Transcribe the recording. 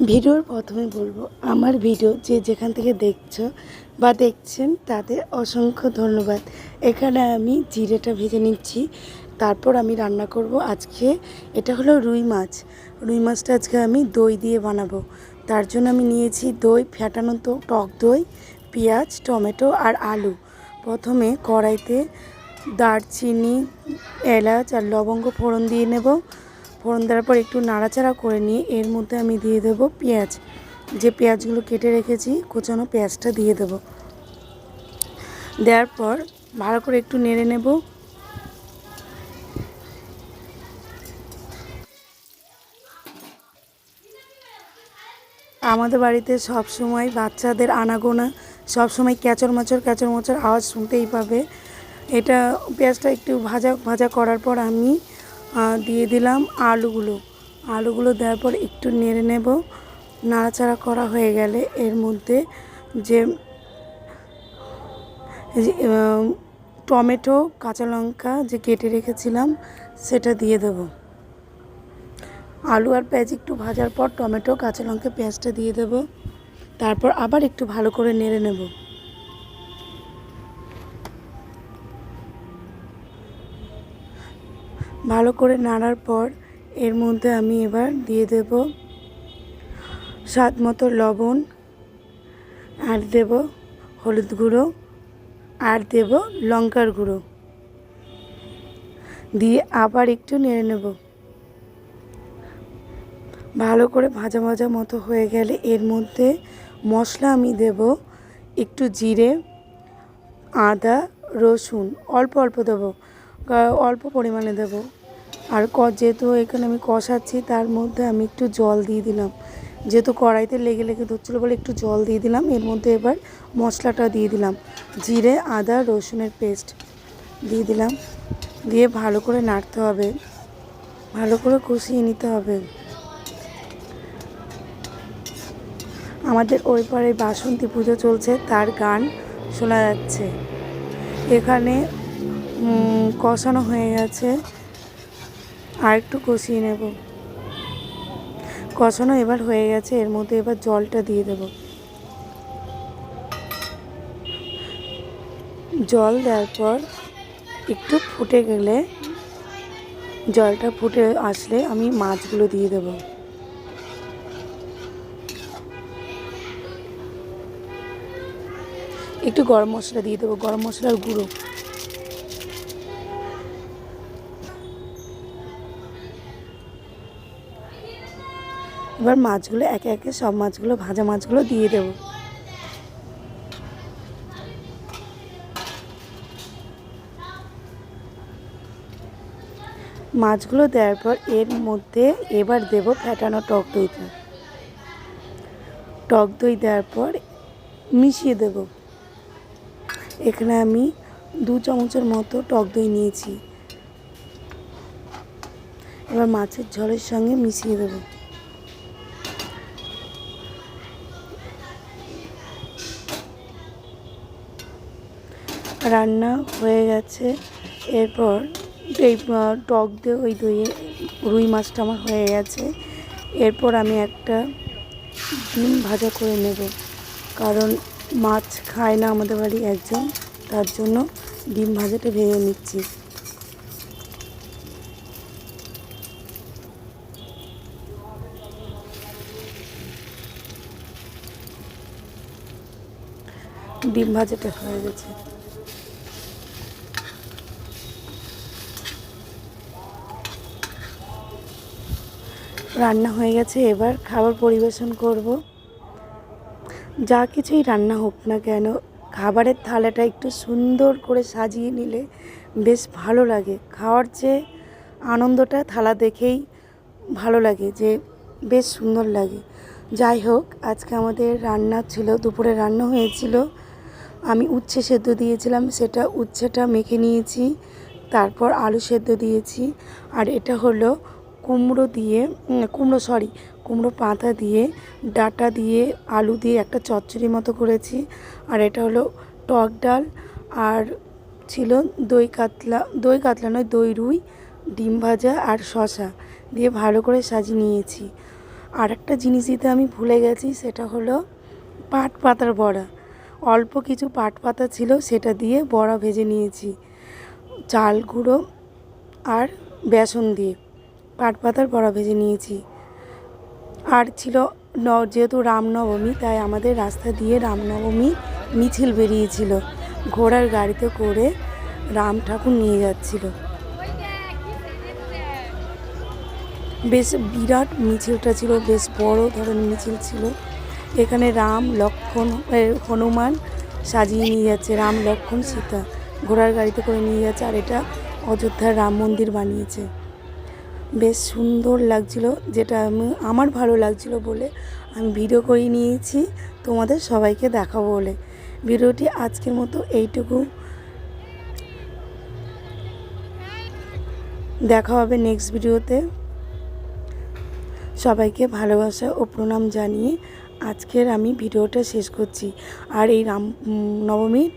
ভিডিওর প্রথমে বলব, আমার ভিডিও যে যেখান থেকে দেখছ বা দেখছেন, তাদের অসংখ্য ধন্যবাদ। এখানে আমি জিরেটা ভেজে নিচ্ছি, তারপর আমি রান্না করব আজকে। এটা হলো রুই মাছ। রুই মাছটা আজকে আমি দই দিয়ে বানাবো। তার জন্য আমি নিয়েছি দই ফ্যাটানো তো টক দই, পেঁয়াজ, টমেটো আর আলু। প্রথমে কড়াইতে দারচিনি, এলাচ আর লবঙ্গ ফোড়ন দিয়ে নেব। ফোড়ন দেওয়ার পর একটু নাড়াচাড়া করে নিয়ে এর মধ্যে আমি দিয়ে দেব পেঁয়াজ। যে পেঁয়াজগুলো কেটে রেখেছি, কোচানো পেঁয়াজটা দিয়ে দেব। দেওয়ার পর ভালো করে একটু নেড়ে নেব। আমাদের বাড়িতে সব সময় বাচ্চাদের আনাগোনা সব সময় ক্যাচর মাচর ক্যাচর মাচর আওয়াজ শুনতেই পাবে। এটা পেঁয়াজটা একটু ভাজা ভাজা করার পর আমি দিয়ে দিলাম আলুগুলো। আলুগুলো দেওয়ার পর একটু নেড়ে নেব। নাড়াচাড়া করা হয়ে গেলে এর মধ্যে যে টমেটো, কাঁচা লঙ্কা যে কেটে রেখেছিলাম, সেটা দিয়ে দেবো। আলু আর পেঁয়াজ একটু ভাজার পর টমেটো, কাঁচা লঙ্কা, পেঁয়াজটা দিয়ে দেব। তারপর আবার একটু ভালো করে নেড়ে নেব। ভালো করে নাড়ার পর এর মধ্যে আমি এবার দিয়ে দেব স্বাদ মতো লবণ, আর দেব হলুদ গুঁড়ো, আর দেব লঙ্কার গুঁড়ো। দিয়ে আবার একটু নেড়ে নেব। ভালো করে ভাজা ভাজা মতো হয়ে গেলে এর মধ্যে মশলা আমি দেব একটু জিরে, আদা, রসুন, অল্প অল্প দেবো। অল্প পরিমাণে দেব। আর ক, যেহেতু এখানে আমি কষাচ্ছি, তার মধ্যে আমি একটু জল দিয়ে দিলাম। যেহেতু কড়াইতে লেগে লেগে ধরছিলো বলে একটু জল দিয়ে দিলাম, এর মধ্যে এবার মশলাটা দিয়ে দিলাম। জিরে, আদা, রসুনের পেস্ট দিয়ে দিলাম। দিয়ে ভালো করে নাড়তে হবে। ভালো করে কষিয়ে নিতে হবে। আমাদের ওই পারে বাসন্তী পুজো চলছে, তার গান শোনা যাচ্ছে। এখানে কষানো হয়ে গেছে। আর একটু কষিয়ে নেব। কষানো এবার হয়ে গেছে, এর মধ্যে এবার জলটা দিয়ে দেব। জল দেওয়ার পর একটু ফুটে গেলে জলটা ফুটে আসলে আমি মাছগুলো দিয়ে দেবো। একটু গরম মশলা দিয়ে দেবো, গরম মশলার গুঁড়ো। এবার মাছগুলো একে একে সব মাছগুলো, ভাজা মাছগুলো দিয়ে দেবো। মাছগুলো দেওয়ার পর এর মধ্যে এবার দেবো ফ্যাটানো টক দইটা। টক দই দেওয়ার পর মিশিয়ে দেবো। এখানে আমি দু চামচের মতো টক দই নিয়েছি। এবার মাছের ঝোলের সঙ্গে মিশিয়ে দেবো। রান্না হয়ে গেছে। এরপর এই টক দিয়ে ওই দইয়ে রুই মাছটা আমার হয়ে গেছে। এরপর আমি একটা ডিম ভাজা করে নেব। কারণ মাছ খায় না আমাদের বাড়ি একজন, তার জন্য ডিম ভাজাটা ভেঙে নিচ্ছি। ডিম ভাজাটা হয়ে গেছে। রান্না হয়ে গেছে, এবার খাবার পরিবেশন করব। যা কিছুই রান্না হোক না কেন, খাবারের থালাটা একটু সুন্দর করে সাজিয়ে নিলে বেশ ভালো লাগে। খাওয়ার যে আনন্দটা থালা দেখেই ভালো লাগে, যে বেশ সুন্দর লাগে। যাই হোক, আজকে আমাদের রান্না ছিল, দুপুরে রান্না হয়েছিল। আমি উচ্ছে সেদ্ধ দিয়েছিলাম, সেটা উচ্ছেটা মেখে নিয়েছি, তারপর আলু সেদ্ধ দিয়েছি, আর এটা হলো কুমড়ো দিয়ে কুমড়ো সরি কুমড়ো পাতা দিয়ে, ডাটা দিয়ে, আলু দিয়ে একটা চচ্চড়ি মতো করেছি। আর এটা হলো টক ডাল আর ছিল দই কাতলা দই কাতলা নয়, দই রুই, ডিম ভাজা আর শশা দিয়ে ভালো করে সাজিয়ে নিয়েছি। আর একটা জিনিস দিতে আমি ভুলে গেছি, সেটা হলো পাট পাতার বড়া। অল্প কিছু পাট পাতা ছিল, সেটা দিয়ে বড়া ভেজে নিয়েছি। চাল গুঁড়ো আর বেসন দিয়ে। পাট পাতার বড়া ভেজে নিয়েছি। আর ছিল ন যেহেতু রামনবমী তাই আমাদের রাস্তা দিয়ে রামনবমী মিছিল বেরিয়েছিল। ঘোড়ার গাড়িতে করে রাম ঠাকুর নিয়ে যাচ্ছিল। বেশ বিরাট মিছিলটা ছিল বেশ বড় ধরনের মিছিল ছিল। এখানে রাম লক্ষ্মণ এ, হনুমান সাজিয়ে নিয়ে যাচ্ছে রাম লক্ষ্মণ সীতা। ঘোড়ার গাড়িতে করে নিয়ে যাচ্ছে আর এটা অযোধ্যার রাম মন্দির বানিয়েছে। বেশ সুন্দর লাগছিল, যেটা আমি, আমার ভালো লাগছিল বলে আমি ভিডিও করে নিয়েছি, তোমাদের সবাইকে দেখাবো বলে। ভিডিওটি আজকের মতো এইটুকু। দেখা হবে নেক্সট ভিডিওতে। সবাইকে ভালোবাসা ও প্রণাম জানিয়ে আজকের আমি ভিডিওটা শেষ করছি। আর এই রাম নবমীর